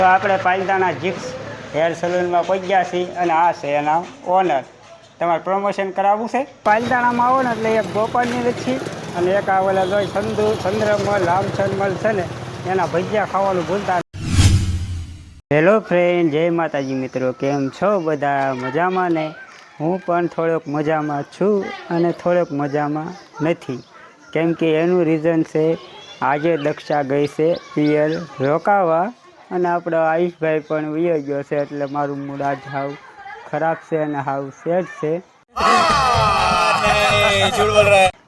તો આપણે પાલતાના જીક્સ હેર સલૂનમાં પહોંચ્યા છીએ અને આ છે એના ઓનર. તમારે પ્રમોશન કરાવવું છે? પાલદાણામાં આવો ને એટલે એક ગોપાલની લચ્છી અને એક આ ઓલા જોઈ સંધુ ચંદ્રમલ રામચંદ્રમલ છે ને એના ભજીયા ખાવાનું ભૂલતા હેલો ફ્રેન્ડ જય માતાજી મિત્રો કેમ છો બધા? મજામાં ને? હું પણ થોડોક મજામાં છું અને થોડોક મજામાં નથી. કેમ કે એનું રીઝન છે આજે દક્ષા ગઈ છે પિયર રોકાવા. અને આપણો આયુષભાઈ પણ વયો ગયો છે એટલે મારું મૂડ આજ હાવ ખરાબ છે અને હાવ સેજ છે.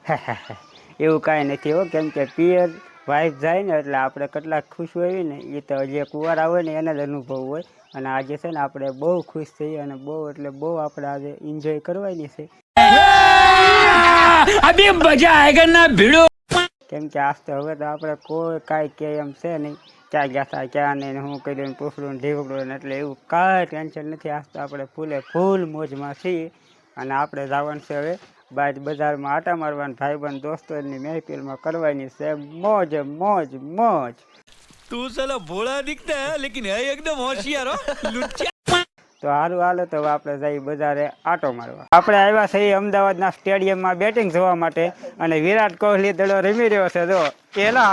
એવું કાંઈ નથી હો, કેમ કે પિયર વાઈફ જાય ને એટલે આપણે કેટલાક ખુશ હોય ને એ તો જે કુંવારા હોય ને એને જ અનુભવ હોય. અને આજે છે ને આપણે બહુ ખુશ થઈએ અને બહુ એટલે બહુ આપણે આજે એન્જોય કરવાની છે. અભી મજા આવેગા ભીડો. કેમ કે આજ તો હવે તો આપણે કોઈ કાંઈ કે એમ છે નહીં. ક્યાં ગયા થાય ક્યાં નહીં શું કર્યું પૂછડું ઢીકડું એટલે એવું કાંઈ ટેન્શન નથી. આજ તો આપણે ફૂલે ફૂલ મોજમાં છીએ અને આપણે જવાનું છે હવે બાજ બજારમાં આટા મારવાની ભાઈબંધ દોસ્તોની મહેફિલમાં કરવાની છે મોજ મોજ મોજ. તું ચલો ભોળા દીખતા લેકિન હે એકદમ હોશિયાર હો. તો સારું હાલો, તો આપણે જઈ બજારે આટો મારવા. આપણે આવ્યા છીએ અમદાવાદના સ્ટેડિયમમાં બેટિંગ જોવા માટે અને વિરાટ કોહલી દડો રમી રહ્યો છે, જો. પેલા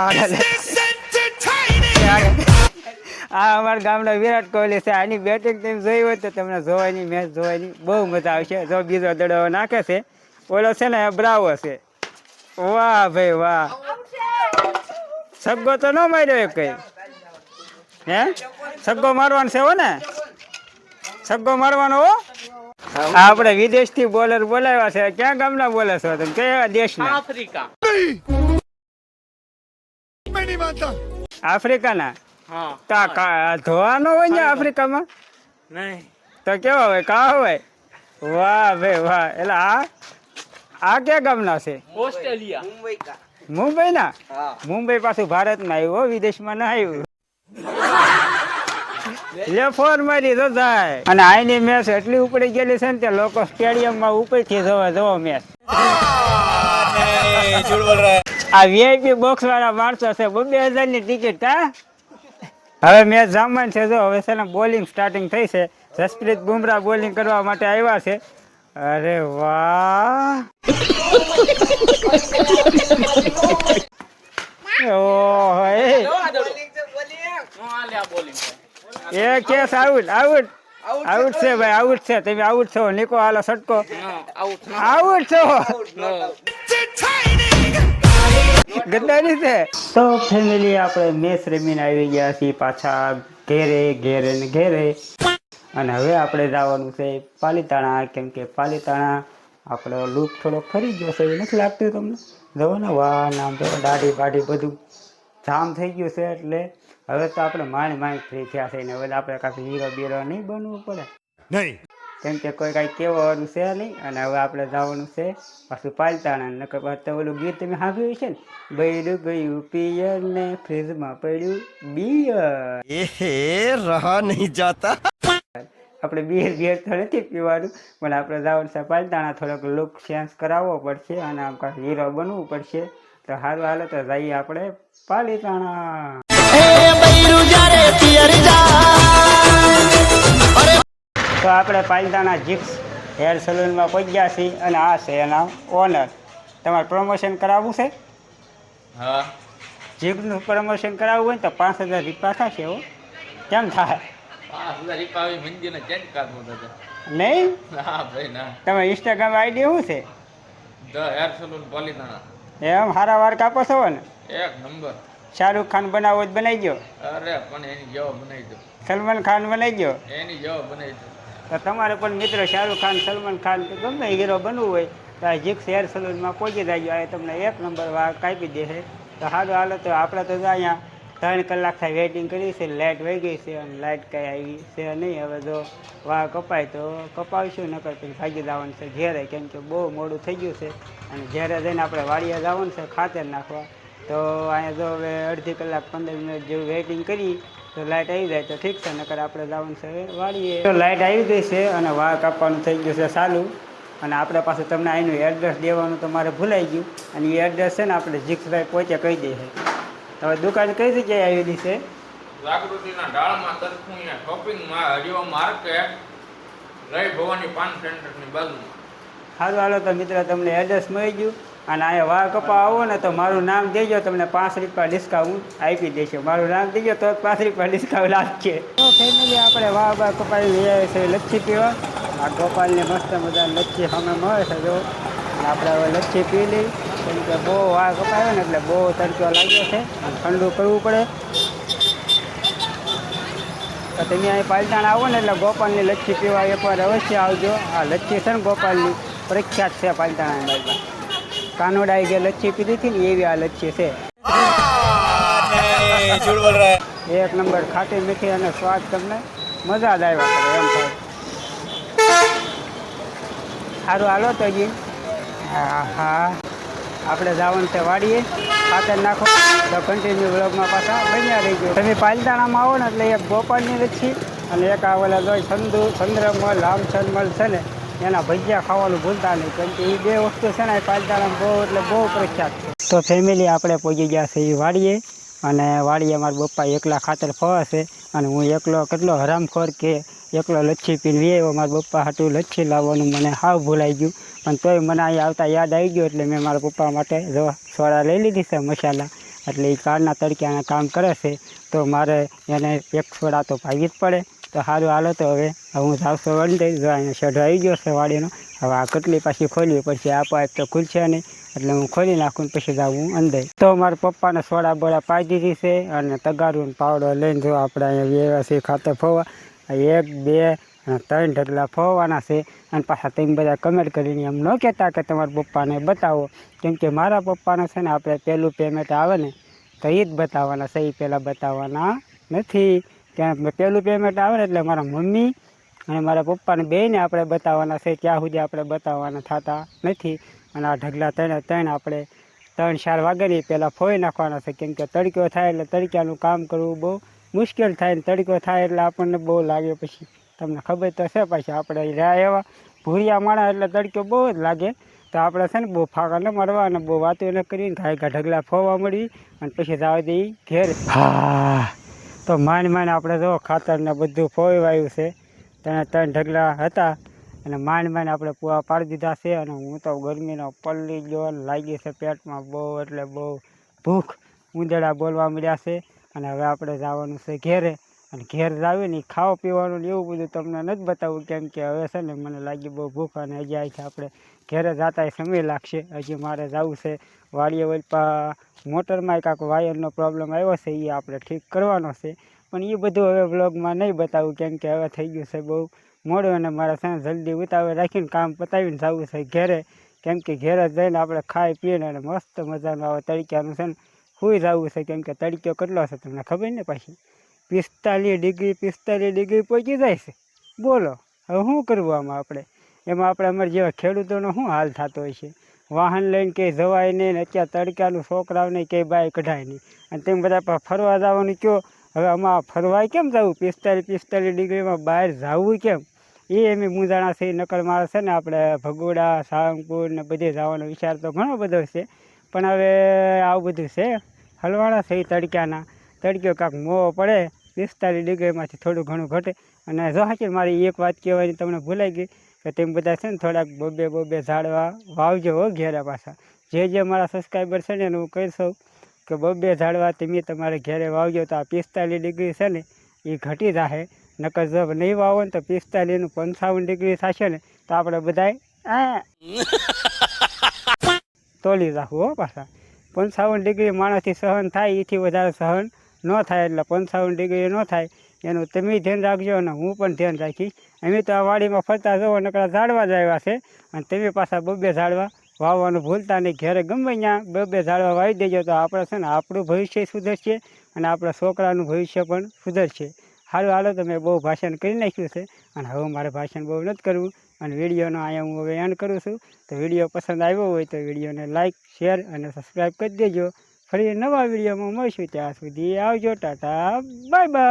આ અમારા ગામનો વિરાટ કોહલી છે, આની બેટિંગ ટીમ જોઈ હોય તો તમને જોવાની મેચ જોવાની બહુ મજા આવશે. જો બીજો દડો નાખે છે, ઓલો છે ને, બ્રાવો છે. વાહ ભાઈ, વાહ. સગ્ગો તો ન માર્યો એક કઈ. હે? સગ્ગો મારવાનો છે હો ને? સગ્ગો મારવાનો આપણે વિદેશથી બોલર બોલાવ્યા છે. ક્યાં ગામના બોલે છો તમે? કયા દેશ ના આફ્રિકા. આફ્રિકાના? તા ધોવાનો હોય ને આફ્રિકામાં? નહીં. તો કેવો હોય? કા હોય? વાહ ભાઈ વાહ. એટલે આ આ ક્યાં ગામના છે? ઓસ્ટ્રેલિયા. મુંબઈ મુંબઈ ના મુંબઈ પાછું ભારતમાં આવ્યું વિદેશમાં ના આવ્યું. લે ફોર મારી તો જાય. અને આઈની મેચ એટલી ઉપડી ગયેલી છે ને તે લોકો સ્ટેડિયમમાં ઉપરથી જોવા જોવો મેચ આ વીઆઈપી બોક્સ વાળા માણસો છે બબે હજારની ટિકિટ હા? હવે મેચ જામવાની છે જો હવે છે ને બોલિંગ સ્ટાર્ટિંગ થઈ છે. જસપ્રીત બુમરાહ બોલિંગ કરવા માટે આવ્યા છે. અરે વાહ! ઓહો એ કેસ આઉટ આઉટ. આઉટ છે ભાઈ આઉટ છે. તમે આઉટ છો નીકો હાલો સટકો. આઉટ છો. ગદ્દારી છે. તો ફેમિલી આપણે મેચ રમીને આવી ગયા છીએ પાછા ઘેરે ઘેરે ને ઘેરે. અને હવે આપણે જવાનું છે પાલીતાણા. કેમ કે પાલીતાણા આપણો લુક થોડો ફરી ગયો છે એવું નથી લાગતું તમને? જવો ને વાહ નામ તો દાઢી બાઢી બધું જામ થઈ ગયું છે એટલે હવે તો આપણે માંડ માંડ ફ્રી થયા છે ને હવે આપણે કાંઈ હીરો બીરો નહીં બનવું પડે. નહીં. કેમ કે કોઈ કાંઈ કહેવાનું છે નહીં અને હવે આપણે જવાનું છે પાછું પાલતાણા. નકર પાછું તો ઓલું ગીત તમે સાંભળ્યું છે ને બૈરું ગયું પિયર ને ફ્રીજમાં પડ્યું બિયર. એ રહા નહીં જાતા. આપણે બિયર બિયર તો નથી પીવાનું પણ આપણે જવાનું છે પાલતાણા. થોડોક લુક ચેન્જ કરાવવો પડશે અને આમ કાંઈ હીરો બનવું પડશે. તો સારું હાલો તો જઈએ આપણે પાલીતાણા. તો આપણે પાલતાના જીપ્સ હેર સલૂનમાં પહોંચ્યા છીએ અને આ છે એના ઓનર. તમારે પ્રમોશન કરાવવું છે? હા. જીપનું પ્રમોશન કરાવવું હોય ને તો પાંચ હજાર રીપા થશે એવો કેમ થાય? નહીં? તમે ઇન્સ્ટાગ્રામ આઈડી શું છે? ધ એમ? હારા વાર કાપો છો ને? એક નંબર. શાહરૂખ ખાન બનાવો જ બનાવી ગયો અરે પણ એની જેવો બનાવી દો સલમાન ખાન બનાવી ગયો એની જેવો બનાવી દો તો તમારે પણ મિત્ર શાહરૂખ ખાન, સલમાન ખાન કે ગમે હીરો બનવું હોય, તો આ જીક્સ હેર સલૂનમાં પહોંચી જાય આ તમને એક નંબર વાર કાપી દેશે. તો સારું હાલો, તો આપણે તો અહીંયા ત્રણ કલાક થાય વેઇટિંગ કરી છે લાઇટ વહી ગઈ છે અને લાઇટ કાંઈ આવી છે નહીં. હવે જો વાહ કપાય તો કપાવીશું, નકર પછી ભાગી જવાનું છે ઘેરે, કેમ કે બહુ મોડું થઈ ગયું છે. અને ઘેરે જઈને આપણે વાડીએ જવાનું છે, ખાતર નાખવા. તો અહીંયા જો હવે અડધી કલાક, પંદર મિનિટ જેવું વેઇટિંગ કરી તો લાઇટ આવી જાય તો ઠીક છે નકર આપણે લાવવાનું છે વાળીએ. તો લાઇટ આવી ગઈ છે અને વાળ કાપવાનું થઈ ગયું છે ચાલુ. અને આપણે પાસે તમને અહીંનું એડ્રેસ દેવાનું તો મારે ભૂલાઈ ગયું. અને એ એડ્રેસ છે ને આપણે જીક્ષભાઈ પહોંચે કહી દઈએ હવે દુકાન કઈ જગ્યાએ આવેલી છે? જાગૃતિના ડાળમાં તરફુણિયા શોપિંગમાં હરિઓ માર્કેટ રય ભવાની પાન સેન્ટરની બાજુમાં. સારું હાલો તો મિત્રો તમને એડ્રેસ મળી ગયું. અને અહીંયા વાળ કપા આવો ને તો મારું નામ દેજો, તમને પાંચ રૂપિયા ડિસ્કાઉન્ટ આપી દેશે. મારું નામ દેજો તો પાંચ રૂપિયા ડિસ્કાઉન્ટ લાગશે. તો ફેમિલી આપણે વાળ બાળ કપાઈ લઈ આવ્યા છે લચ્છી પીવા. આ ગોપાલને મસ્ત મજા લચ્છી સામે મળે છે, જો. આપણે હવે લચ્છી પી લઈ. કેમ કે બહુ વાળ કપાયો ને એટલે બહુ તડકો લાગ્યો છે. ઠંડુ કરવું પડે. તો તમે અહીં પાલટાણ આવો ને એટલે ગોપાલની લચ્છી પીવા એકવાર અવશ્ય આવજો. આ લચ્છી છે ને ગોપાલની પ્રખ્યાત છે પાલટાણા કાનોડાએ જે લચ્છી પીધી હતી ને એવી આ લચ્છી છે. એક નંબર ખાટી મીઠી અને સ્વાદ તમને મજા જ આવ્યા કરે એમ થાય. સારું હાલો તો જી હા હા. આપણે જવાનું છે વાડીએ. ખાતર નાખો. તો કન્ટિન્યુ બ્લોગમાં પાછા બન્યા રહી ગયો તમે પાલતાણામાં આવો ને એટલે એક ગોપાલની લચ્છી અને એક આ ઓલા જોઈ ચંદુ ચંદ્રમલ રામચંદ્રમલ છે ને એના ભજીયા ખાવાનું ભૂલતા નહીં, કેમ કે એ બે વસ્તુ છે ને એ પાલતાણામાં બહુ, એટલે બહુ પ્રખ્યાત. તો ફેમિલી આપણે પહોંચી ગયા છે એ વાડીએ, અને વાડીએ મારા પપ્પા એકલા ખાતર ફવાશે અને હું એકલો કેટલો હરામખોર કે એકલો લચ્છી પીને વી આવ્યો. મારા પપ્પા હાટું લચ્છી લાવવાનું મને હાવ ભૂલાઈ ગયું. પણ તોય મને અહીંયા આવતા યાદ આવી ગયું, એટલે મેં મારા પપ્પા માટે સોડા લઈ લીધી છે મસાલા. એટલે એ કારના તડક્યાના કામ કરે છે, તો મારે એને એક સોડા તો ભાવી જ પડે. તો સારું હાલો તો હવે. હું જાવશો વંડી જો અહીંયા શેઢો આવી ગયો છે વાડીનો. હવે આ કટલી પાછી ખોલવી પડશે આ પાઇપ તો ખુલશે નહીં. એટલે હું ખોલી નાખું પછી જાઉં અંદર. તો મારા પપ્પાને સોડા બોડા પાઈ દીધી છે અને તગારું પાવડો લઈને જો આપણે અહીંયા વ્યવસ્થિત ખાતર ફોવા. એક, બે અને ત્રણ ઢગલા ફોવાના છે. અને પાછા તમે બધા કમેન્ટ કરીને એમ ન કહેતા કે તમારા પપ્પાને બતાવો. કેમ કે મારા પપ્પાને છે ને આપણે પહેલું પેમેન્ટ આવે ને, તો એ જ બતાવવાના છે. એ પહેલાં બતાવવાના નથી. ત્યાં પહેલું પેમેન્ટ આવે ને એટલે મારા મમ્મી અને મારા પપ્પાને બેને આપણે બતાવવાના છે ત્યાં સુધી આપણે બતાવવાના થતા નથી. અને આ ઢગલા ત્રણે ત્રણ આપણે ત્રણ ચાર વાગ્યાની પહેલાં ફોઈ નાખવાના છે. કેમ કે તડકો થાય એટલે તડક્યાનું કામ કરવું બહુ મુશ્કેલ થાય ને તડકો થાય એટલે આપણને બહુ લાગે પછી. તમને ખબર તો છે પાછી, આપણે રહ્યા એવા ભૂરિયા માણા એટલે તડક્યો બહુ જ લાગે. તો આપણે છે ને બહુ ફાંકા ન મારવા અને બહુ વાતો ન કરીને ઘાય ઘા ઢગલા ફોવા મળી અને પછી જવા દઈ ઘેર. હા. તો માંડ માંડ આપણે જો ખાતર ને બધું ફોવાયું છે ત્યાં ત્રણ ઢગલા હતા, અને માંડ માંડ આપણે પૂવા પાડી દીધા છે, અને હું તો ગરમીનો પલ્લી ગયો લાગી છે પેટમાં બહુ, એટલે બહુ ભૂખ ઉંદડા બોલવા મળ્યા છે, અને હવે આપણે જવાનું છે ઘેરે, અને ઘેર જાવી ને ખાવા પીવાનું એવું બધું તમને નથી બતાવવું કેમ કે હવે છે ને મને લાગી બહુ ભૂખ, અને હજી છે આપણે ઘેરે જતા સમય લાગશે, હજી મારે જવું છે વાડીએ વલપા મોટરમાં કાંક વાયરનો પ્રોબ્લેમ આવ્યો છે એ આપણે ઠીક કરવાનો છે. પણ એ બધું હવે બ્લોગમાં નહીં બતાવું, કેમ કે હવે થઈ ગયું છે બહુ મોડું અને મારે છે જલ્દી ઉતાવળ રાખીને કામ પતાવીને જવું છે ઘેરે. કેમ કે ઘેરે જઈને આપણે ખાઈ પીને અને મસ્ત મજાનું આવે તડક્યાનું છે ને સુઈ જવું છે, કેમ કે તડક્યો કેટલો છે તમને ખબર ને પાછી? પિસ્તાલીસ ડિગ્રી પિસ્તાલીસ ડિગ્રી પહોંચી જાય છે. બોલો, હવે શું કરવું આમાં આપણે? એમાં આપણે અમારા જેવા ખેડૂતોનો શું હાલ થતો હોય છે? વાહન લઈને કે જવાય નહીં અત્યારે તડકાનું છોકરાઓને કે બાય કઢાય નહીં. અને તેમ બધા પણ ફરવા જવાનું કહો હવે આમાં ફરવાય કેમ જવું? પિસ્તાલીસ પિસ્તાલીસ ડિગ્રીમાં બહાર જવું કેમ? એ એમ મૂંઝાણા છે નકલ મારે છે ને આપણે ભગોડા, સાળંગપુર ને બધે જવાનો વિચાર તો ઘણો બધો છે. પણ હવે આવું બધું છે. હલવાણા છે તડક્યાના તડક્યો કાંક મોવો પડે. પિસ્તાલીસ ડિગ્રીમાંથી થોડું ઘણું ઘટે. અને જો હાચી મારી એક વાત કહેવાની તમને ભૂલાઈ ગઈ. કે તેમ બધા છે ને થોડાક બબે બબે ઝાડવા વાવજો હો ઘેરા પાછા. જે જે મારા સબસ્ક્રાઈબર છે ને એને હું કહી શકું કે બબે ઝાડવા તમે તમારે ઘેરે વાવજો તો આ પિસ્તાલીસ ડિગ્રી છે ને એ ઘટી જશે નકર જો નહીં વાવો ને તો પિસ્તાલીસનું પંચાવન ડિગ્રી થશે ને તો આપણે બધાય તોલી રાખવું હો પાછા. પંચાવન ડિગ્રી માણસથી સહન થાય એથી વધારે સહન ન થાય એટલે પંચાવન ડિગ્રી ન થાય. એનું તમે ધ્યાન રાખજો અને હું પણ ધ્યાન રાખી અમે તો આ વાડીમાં ફરતા જવો નકરા ઝાડવા જ આવ્યા છે. અને તમે પાછા બબે ઝાડવા વાવવાનું ભૂલતા નહીં. ઘરે ગમે ત્યાં બબે ઝાડવા વાવી દેજો તો આપણે છે ને આપણું ભવિષ્ય સુધરશે અને આપણા છોકરાનું ભવિષ્ય પણ સુધરશે. સારું, હાલો, તો મેં બહુ ભાષણ કરી નાખ્યું છે. અને હવે મારે ભાષણ બહુ નથી કરવું. અને વિડીયોનો અહીંયા હું હવે એન્ડ કરું છું. તો વીડિયો પસંદ આવ્યો હોય તો વિડીયોને લાઇક શેર અને સબસ્ક્રાઈબ કરી દેજો. ફરી નવા વિડીયોમાં મળીશું. ત્યાં સુધી આવજો. ટાટા. Bye bye